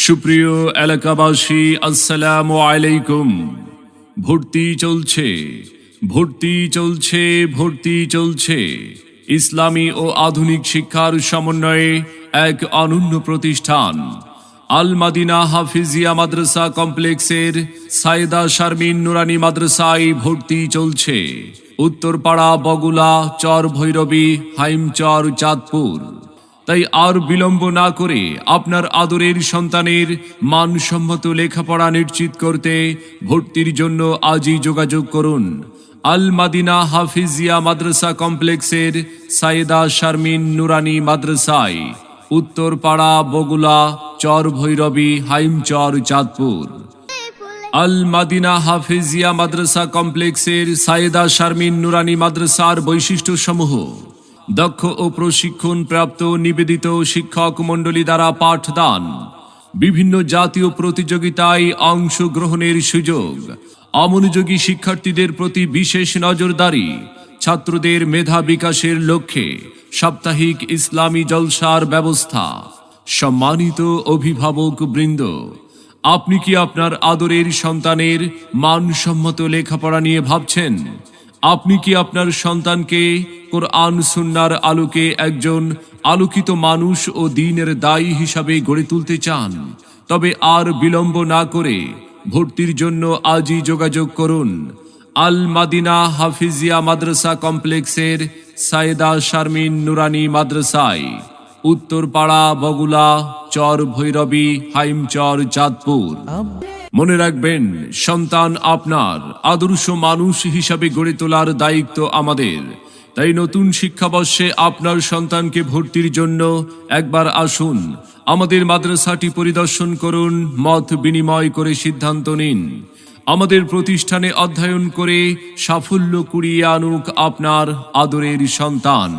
সুপ্রিয় এলাকাবাসী, আসসালামু আলাইকুম। ভর্তি চলছে ভর্তি চলছে ভর্তি চলছে। ইসলামী ও আধুনিক শিক্ষার সমন্বয়ে এক অনন্য প্রতিষ্ঠান আল মাদিনা হাফিজিয়া মাদ্রাসা কমপ্লেক্সের সাইদা শারমিন নুরানি মাদ্রাসায় ভর্তি চলছে। উত্তরপাড়া বগুলা চর ভৈরবী হাইমচর, চাঁদপুর। তাই আর বিলম্ব না করে আপনার আদরের সন্তানের মানসম্মত লেখাপড়া নিশ্চিত করতে ভর্তির জন্য আজই যোগাযোগ করুন। আল মাদিনা হাফিজিয়া মাদ্রাসা কমপ্লেক্সের সাইদা শারমিন নুরানি মাদ্রাসায়, উত্তরপাড়া বগুলা চর ভৈরবী হাইমচর চাঁদপুর। আল মাদিনা হাফিজিয়া মাদ্রাসা কমপ্লেক্সের সাইদা শারমিন নুরানি মাদ্রাসার বৈশিষ্ট্য সমূহ দক্ষ ও প্রশিক্ষণ প্রাপ্ত নিবেদিত শিক্ষক মণ্ডলী দ্বারা পাঠদান। বিভিন্ন জাতীয় প্রতিযোগিতায় অংশগ্রহণের সুযোগ। অমনোযোগী শিক্ষার্থীদের প্রতি বিশেষ নজরদারি। ছাত্রদের মেধা বিকাশের লক্ষ্যে সাপ্তাহিক ইসলামী জলসার ব্যবস্থা। সম্মানিত অভিভাবক বৃন্দ, আপনি কি আপনার আদরের সন্তানের মানসম্মত লেখাপড়া নিয়ে ভাবছেন? আপনি কি আপনার সন্তানকে কোরআন সুন্নার আলোকে একজন আলোকিত মানুষ ও দিনের দায়ী হিসাবে গড়ে তুলতে চান? তবে আর বিলম্ব না করে ভর্তির জন্য আজই যোগাযোগ করুন। আল মাদিনা হাফিজিয়া মাদ্রাসা কমপ্লেক্সের সাইদা শারমিন নুরানি মাদ্রাসায়, উত্তরপাড়া বগুলা চর ভৈরবী হাইমচর, চাঁদপুর। মনে রাখবেন, সন্তান আপনার আদর্শ মানুষ হিসাবে গড়ে তোলার দায়িত্ব আমাদের। তাই নতুন শিক্ষাবর্ষে আপনার সন্তানকে ভর্তির জন্য একবার আসুন, আমাদের মাদ্রাসাটি পরিদর্শন করুন, মত বিনিময় করে সিদ্ধান্ত নিন। আমাদের প্রতিষ্ঠানে অধ্যয়ন করে সাফল্য কুড়িয়ে আনুক আপনার আদরের সন্তান।